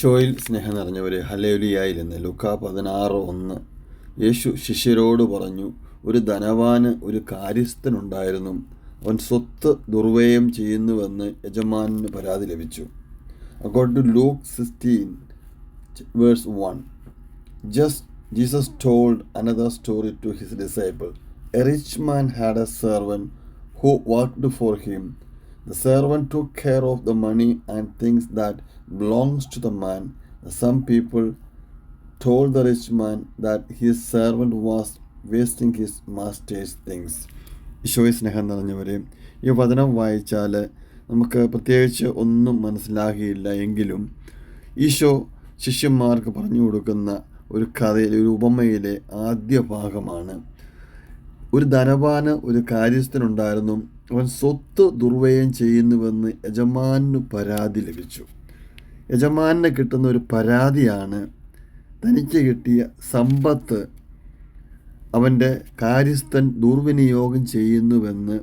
ഈശോയിൽ സ്നേഹം നിറഞ്ഞവരെ ഹലേലിയായിൽ നിന്ന് ലുക്ക പതിനാറ് ഒന്ന്. യേശു ശിഷ്യരോട് പറഞ്ഞു ഒരു ധനവാന് ഒരു കാര്യസ്ഥനുണ്ടായിരുന്നു. അവൻ സ്വത്ത് ദുർവ്യയം ചെയ്യുന്നുവെന്ന് യജമാനന് പരാതി ലഭിച്ചു. Accord to Luke sixteen verse one just Jesus told another story to his disciple a rich man had a servant who worked for him The servant took care of the money and things that belongs to the man. Some people told the rich man that his servant was wasting his master's things. ഈശോയെ സ്നേഹം നിറഞ്ഞവരെ ഈ വചനം വായിച്ചാൽ നമുക്ക് പ്രത്യേകിച്ച് ഒന്നും മനസ്സിലാകിയില്ല എങ്കിലും ഈശോ ശിഷ്യന്മാർക്ക് പറഞ്ഞു കൊടുക്കുന്ന ഒരു കഥയിലെ ഒരു ഉപമയിലെ ആദ്യ ഭാഗമാണ് ഒരു ധനവാന് ഒരു കാര്യസ്ഥനുണ്ടായിരുന്നു. അവൻ സ്വത്ത് ദുർവ്യയം ചെയ്യുന്നുവെന്ന് യജമാനു പരാതി ലഭിച്ചു. യജമാനെ കിട്ടുന്ന ഒരു പരാതിയാണ് തനിക്ക് കിട്ടിയ സമ്പത്ത് അവന്റെ കാര്യസ്ഥൻ ദുർവിനിയോഗം ചെയ്യുന്നുവെന്ന്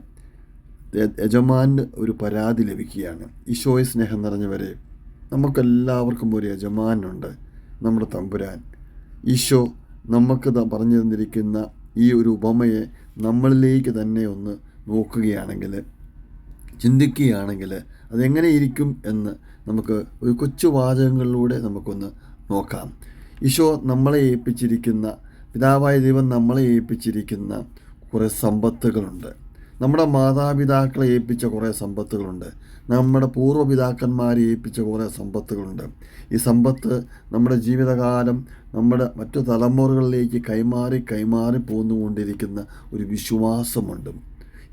യജമാന് ഒരു പരാതി ലഭിക്കുകയാണ്. ഈശോയെ സ്നേഹം നിറഞ്ഞവരെ നമുക്കെല്ലാവർക്കും ഒരു യജമാനുണ്ട് നമ്മുടെ തമ്പുരാൻ. ഈശോ നമുക്ക് പറഞ്ഞു തന്നിരിക്കുന്ന ഈ ഒരു ഉപമയെ നമ്മളിലേക്ക് തന്നെ ഒന്ന് നോക്കുകയാണെങ്കിൽ ചിന്തിക്കുകയാണെങ്കിൽ അതെങ്ങനെ ഇരിക്കും എന്ന് നമുക്ക് ഒരു കൊച്ചു വാചകങ്ങളിലൂടെ നമുക്കൊന്ന് നോക്കാം. ഈശോ നമ്മളെ ഏൽപ്പിച്ചിരിക്കുന്ന പിതാവായ ദൈവം നമ്മളെ ഏൽപ്പിച്ചിരിക്കുന്ന കുറേ സമ്പത്തുകളുണ്ട്. നമ്മുടെ മാതാപിതാക്കളെ ഏൽപ്പിച്ച കുറേ സമ്പത്തുകളുണ്ട്. നമ്മുടെ പൂർവപിതാക്കന്മാരെ ഏൽപ്പിച്ച കുറേ സമ്പത്തുകളുണ്ട്. ഈ സമ്പത്ത് നമ്മുടെ ജീവിതകാലം നമ്മുടെ മറ്റു തലമുറകളിലേക്ക് കൈമാറി കൈമാറി പോന്നുകൊണ്ടിരിക്കുന്ന ഒരു വിശ്വാസമുണ്ട്.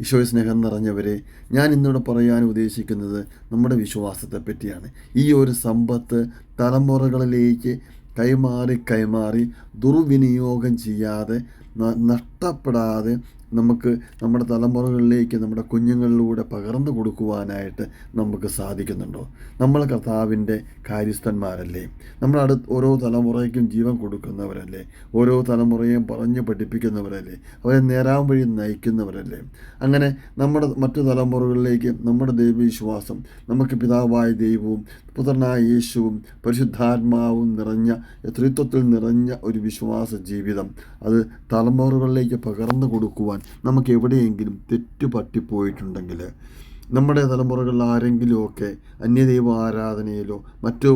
ഈശോയ സ്നേഹം നിറഞ്ഞവരെ ഞാൻ ഇന്നിവിടെ പറയാൻ ഉദ്ദേശിക്കുന്നത് നമ്മുടെ വിശ്വാസത്തെ പറ്റിയാണ്. ഈ ഒരു സമ്പത്ത് തലമുറകളിലേക്ക് കൈമാറി കൈമാറി ദുർവിനിയോഗം ചെയ്യാതെ നഷ്ടപ്പെടാതെ നമുക്ക് നമ്മുടെ തലമുറകളിലേക്ക് നമ്മുടെ കുഞ്ഞുങ്ങളിലൂടെ പകർന്നു കൊടുക്കുവാനായിട്ട് നമുക്ക് സാധിക്കുന്നുണ്ടോ? നമ്മൾ കർത്താവിന്റെ കാര്യസ്ഥന്മാരല്ലേ? നമ്മൾ ഓരോ തലമുറയ്ക്കും ജീവൻ കൊടുക്കുന്നവരല്ലേ? ഓരോ തലമുറയെയും പറഞ്ഞു പഠിപ്പിക്കുന്നവരല്ലേ? അവരെ നേരാൻ വഴി നയിക്കുന്നവരല്ലേ? അങ്ങനെ നമ്മുടെ മറ്റു തലമുറകളിലേക്ക് നമ്മുടെ ദൈവവിശ്വാസം നമുക്ക് പിതാവായ ദൈവവും പുത്രനായ യേശുവും പരിശുദ്ധാത്മാവും നിറഞ്ഞ ത്രിത്വത്തിൽ നിറഞ്ഞ ഒരു വിശ്വാസ ജീവിതം അത് തലമുറകളിലേക്ക് പകർന്നു കൊടുക്കുവാൻ നമുക്ക് എവിടെയെങ്കിലും തെറ്റു പറ്റിപ്പോയിട്ടുണ്ടെങ്കിൽ നമ്മുടെ തലമുറകളിൽ ആരെങ്കിലുമൊക്കെ അന്യദൈവ ആരാധനയിലോ മറ്റു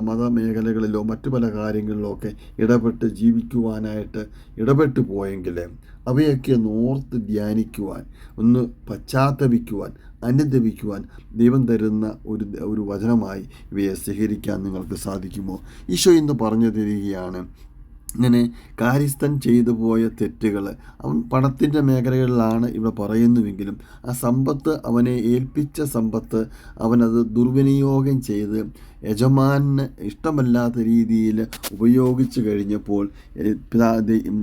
മതമേഖലകളിലോ മറ്റു പല കാര്യങ്ങളിലൊക്കെ ഇടപെട്ട് ജീവിക്കുവാനായിട്ട് ഇടപെട്ട് പോയെങ്കിൽ അവയൊക്കെ ഓർത്ത് ധ്യാനിക്കുവാൻ ഒന്ന് പശ്ചാത്തപിക്കുവാൻ അനുദപിക്കുവാൻ ദൈവം തരുന്ന ഒരു ഒരു വചനമായി ഇവയെ സ്വീകരിക്കാൻ നിങ്ങൾക്ക് സാധിക്കുമോ? ഈശോ ഇന്ന് പറഞ്ഞു തരികയാണ് ഇങ്ങനെ കാര്യസ്ഥൻ ചെയ്തു പോയ തെറ്റുകൾ അവൻ പണത്തിന്റെ മേഖലകളിലാണ് ഇവിടെ പറയുന്നുവെങ്കിലും ആ സമ്പത്ത് അവനെ ഏൽപ്പിച്ച സമ്പത്ത് അവനത് ദുർവിനിയോഗം ചെയ്ത് യജമാനന് ഇഷ്ടമല്ലാത്ത രീതിയിൽ ഉപയോഗിച്ചു കഴിഞ്ഞപ്പോൾ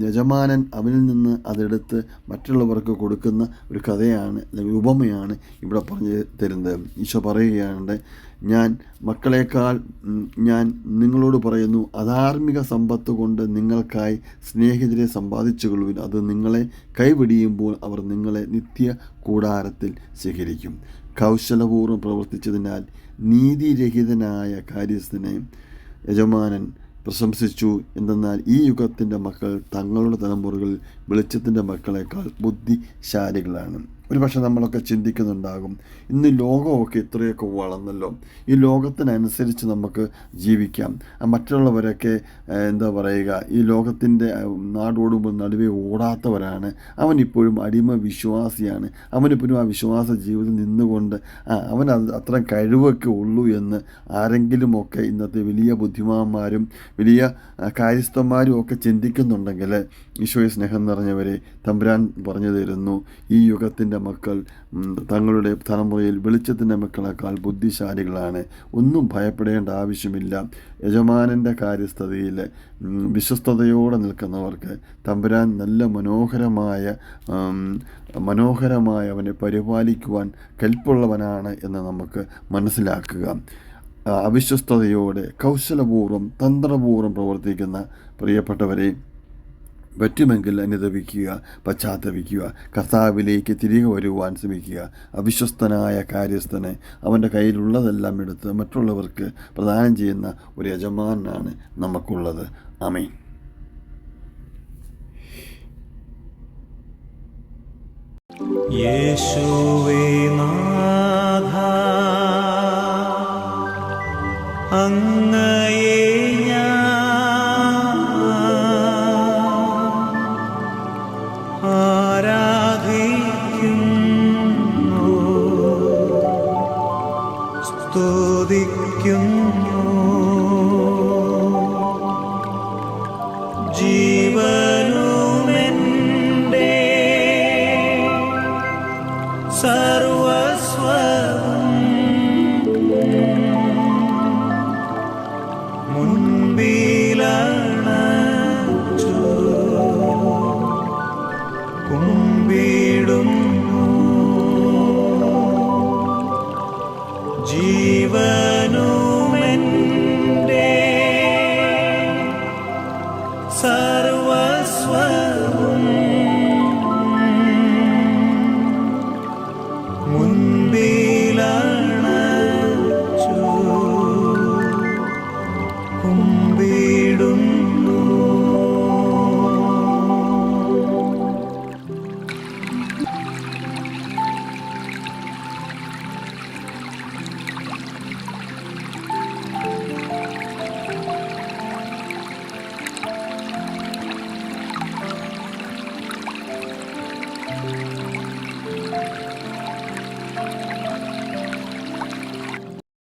യജമാനൻ അവനിൽ നിന്ന് അതെടുത്ത് മറ്റുള്ളവർക്ക് കൊടുക്കുന്ന ഒരു കഥയാണ് ഉപമയാണ് ഇവിടെ പറഞ്ഞു തരുന്നത്. ഈശോ പറയുകയാണ് ഞാൻ മക്കളേക്കാൾ ഞാൻ നിങ്ങളോട് പറയുന്നു അധാർമിക സമ്പത്ത് കൊണ്ട് നിങ്ങൾക്കായി സ്നേഹിതരെ സമ്പാദിച്ചുകൊള്ളുവിൻ. അത് നിങ്ങളെ കൈപിടിയുമ്പോൾ അവർ നിങ്ങളെ നിത്യ കൂടാരത്തിൽ സ്വീകരിക്കും കൗശലപൂർവം പ്രവർത്തിച്ചതിനാൽ നീതിരഹിതനായ കാര്യസ്ഥനെ യജമാനൻ പ്രശംസിച്ചു. എന്തെന്നാൽ ഈ യുഗത്തിന്റെ മക്കൾ തങ്ങളുടെ തലമുറകളിൽ വെളിച്ചത്തിന്റെ മക്കളെക്കാൾ ബുദ്ധിശാലികളാണ്. ഒരു പക്ഷെ നമ്മളൊക്കെ ചിന്തിക്കുന്നുണ്ടാകും. ഇന്ന് ലോകമൊക്കെ ഇത്രയൊക്കെ വളർന്നല്ലോ. ഈ ലോകത്തിനനുസരിച്ച് നമുക്ക് ജീവിക്കാം. മറ്റുള്ളവരൊക്കെ എന്താ പറയുക ഈ ലോകത്തിന്റെ നാടോടുമ്പോൾ നടുവേ ഓടാത്തവരാണ്. അവനിപ്പോഴും അടിമ വിശ്വാസിയാണ്. അവനിപ്പോഴും ആ വിശ്വാസ ജീവിതം നിന്നുകൊണ്ട് അവൻ അത് അത്ര കഴിവൊക്കെ ഉള്ളൂ എന്ന് ആരെങ്കിലുമൊക്കെ ഇന്നത്തെ വലിയ ബുദ്ധിമാന്മാരും വലിയ കാര്യസ്ഥന്മാരും ഒക്കെ ചിന്തിക്കുന്നുണ്ടെങ്കിൽ ഈശോയെ സ്നേഹം നിറഞ്ഞവരെ തമ്പുരാൻ പറഞ്ഞു തരുന്നു. ഈ യുഗത്തിന്റെ മക്കൾ തങ്ങളുടെ തലമുറയിൽ വെളിച്ചത്തിന്റെ മക്കളെക്കാൾ ബുദ്ധിശാലികളാണ്. ഒന്നും ഭയപ്പെടേണ്ട ആവശ്യമില്ല. യജമാനന്റെ കാര്യസ്ഥതയിൽ വിശ്വസ്തയോടെ നിൽക്കുന്നവർക്ക് തമ്പുരാൻ നല്ല മനോഹരമായ മനോഹരമായ അവനെ പരിപാലിക്കുവാൻ കൽപ്പുള്ളവനാണ് എന്ന് നമുക്ക് മനസ്സിലാക്കുക. അവിശ്വസ്തയോടെ കൗശലപൂർവം തന്ത്രപൂർവം പ്രവർത്തിക്കുന്ന പ്രിയപ്പെട്ടവരെ പറ്റുമെങ്കിൽ അനുദപിക്കുക പശ്ചാത്തപിക്കുക കർത്താവിലേക്ക് തിരികെ വരുവാൻ ശ്രമിക്കുക. അവിശ്വസ്തനായ കാര്യസ്ഥനെ അവന്റെ കയ്യിലുള്ളതെല്ലാം എടുത്ത് മറ്റുള്ളവർക്ക് പ്രദാനം ചെയ്യുന്ന ഒരു യജമാനാണ് നമുക്കുള്ളത്. അമീൻ യേശുവേ നാഥ അങ്ങ് സ്തുതിക്കുന്നു. ജീവനുമെന്റെ സർവസ്വം മുൻപിലാണ് കുമ്പി